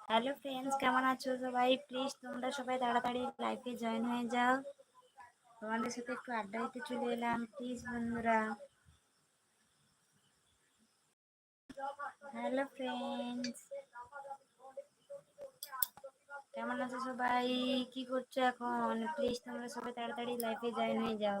Hello friends কেমন আছো সবাই? প্লিজ তোমরা সবাই তাড়াতাড়ি লাইভে জয়েন হয়ে যাও। তোমাদের সাথে একটু আড্ডা দিতে চলে এলাম প্লিজ বন্ধুরা। হ্যালো ফ্রেন্ডস কেমন আছো সবাই? কি করছ এখন? প্লিজ তোমরা সবাই তাড়াতাড়ি লাইভে জয়েন হয়ে যাও।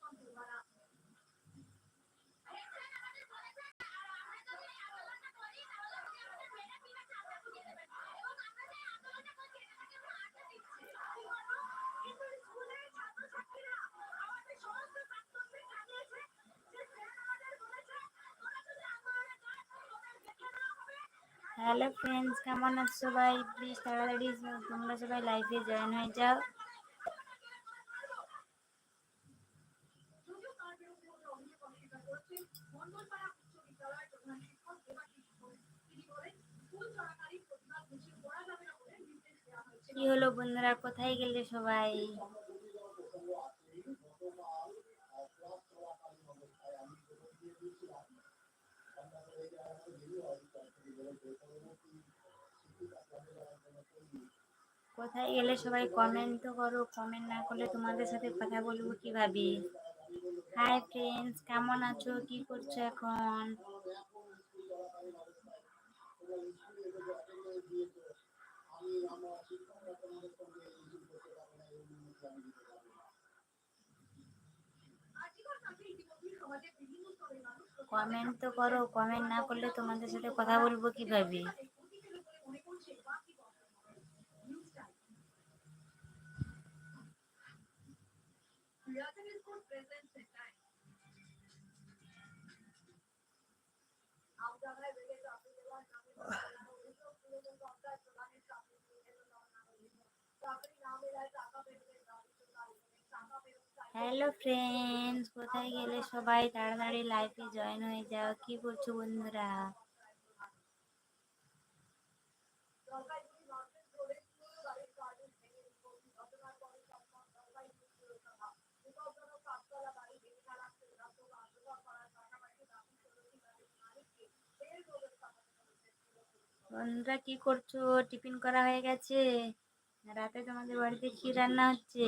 হ্যালো ফ্রেন্ডস, কেমন আছো সবাই? প্লিজ তাড়াতাড়ি তোমরা সবাই লাইভে জয়েন হয়ে যাও। কি হলো বন্ধুরা, কোথায় গেলে সবাই? কোথায় গেলে সবাই কমেন্ট তো করো? কমেন্ট না করলে তোমাদের সাথে কথা বলব কীভাবে? হাই ফ্রেন্ডস কেমন আছো? কি করছ এখন? কমেন্ট তো করো কমেন্ট না করলে তোমাদের সাথে কথা বলব কীভাবে? হ্যালো ফ্রেন্ডস কোথায় গেলে সবাই তাড়াতাড়ি লাইফে জয়েন হয়ে যাও? কি করছ বন্ধুরা? বন্ধুরা, কি করছ? টিফিন করা হয়ে গেছে? রাতে তোমাদের বাড়িতে কি রান্না হচ্ছে?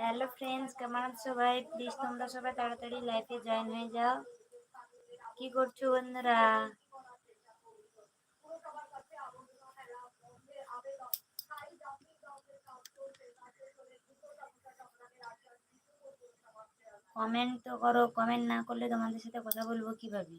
হ্যালো ফ্রেন্ডস, কেমন আছো সবাই? প্লিজ তোমরা সবাই তাড়াতাড়ি লাইফে জয়েন হয়ে যাও। কি করছ বন্ধুরা? কমেন্ট তো করো কমেন্ট না করলে তোমাদের সাথে কথা বলব কীভাবে?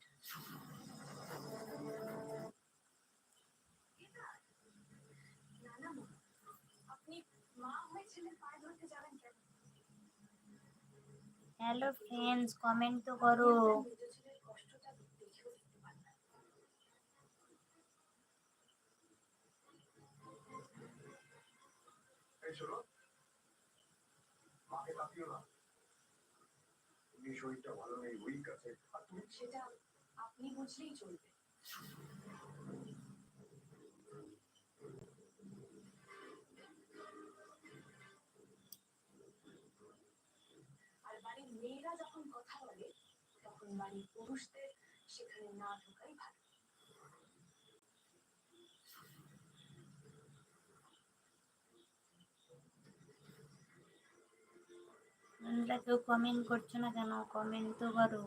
হ্যালো ফ্রেন্ডস কমেন্ট তো করো। না এই মাকে তুমি শরীরটা ভালো নেই উইক আছে। আর তুমি সেটা আপনি বুঝলেই চলবে আর বাড়ির মেয়েরা যখন কথা বলে তখন বাড়ির পুরুষদের, সেখানে না ঢোকাই ভালো। তোমরা কেউ কমেন্ট করছ না কেন? কমেন্ট তো করো।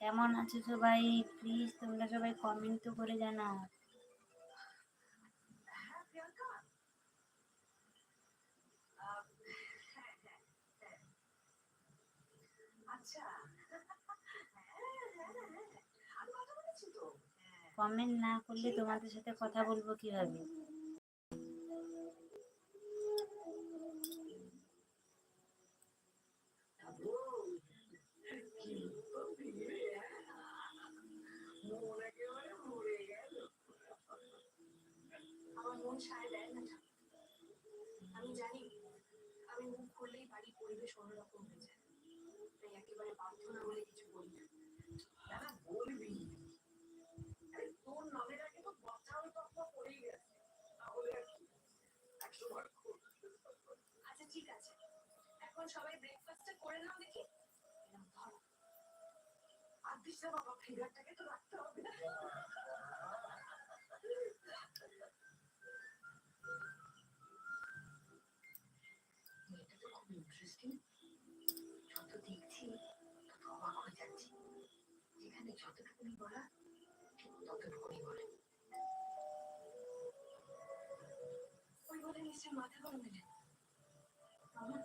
কেমন আছো সবাই? প্লিজ তোমরা সবাই কমেন্ট তো করে জানাও হ্যাঁ প্রিয়াঙ্কা আহ, হ্যাঁ, হ্যাঁ, হ্যাঁ। আচ্ছা হ্যাঁ, হ্যাঁ, হ্যাঁ। আমি কথা বলেছি তো হ্যাঁ কমেন্ট না করলে তোমাদের সাথে কথা বলব কীভাবে মন আমি জানি আমি মুখ খুললেই বাড়ির পরিবেশ অন্যরকম না না তো ঠিক আছে এখন সবাই ব্রেকফাস্টটা করে নাও দেখি আর দিস না বাবা ফিগারটাকে তো রাখতে হবে মেয়েটা তো খুব ইন্টারেস্টিং যত দেখছি যেখানে যতটুকুনি বলা ততটুকুনি বলে ওই বলে নিশ্চয় মাথা গরম দিলেন আমার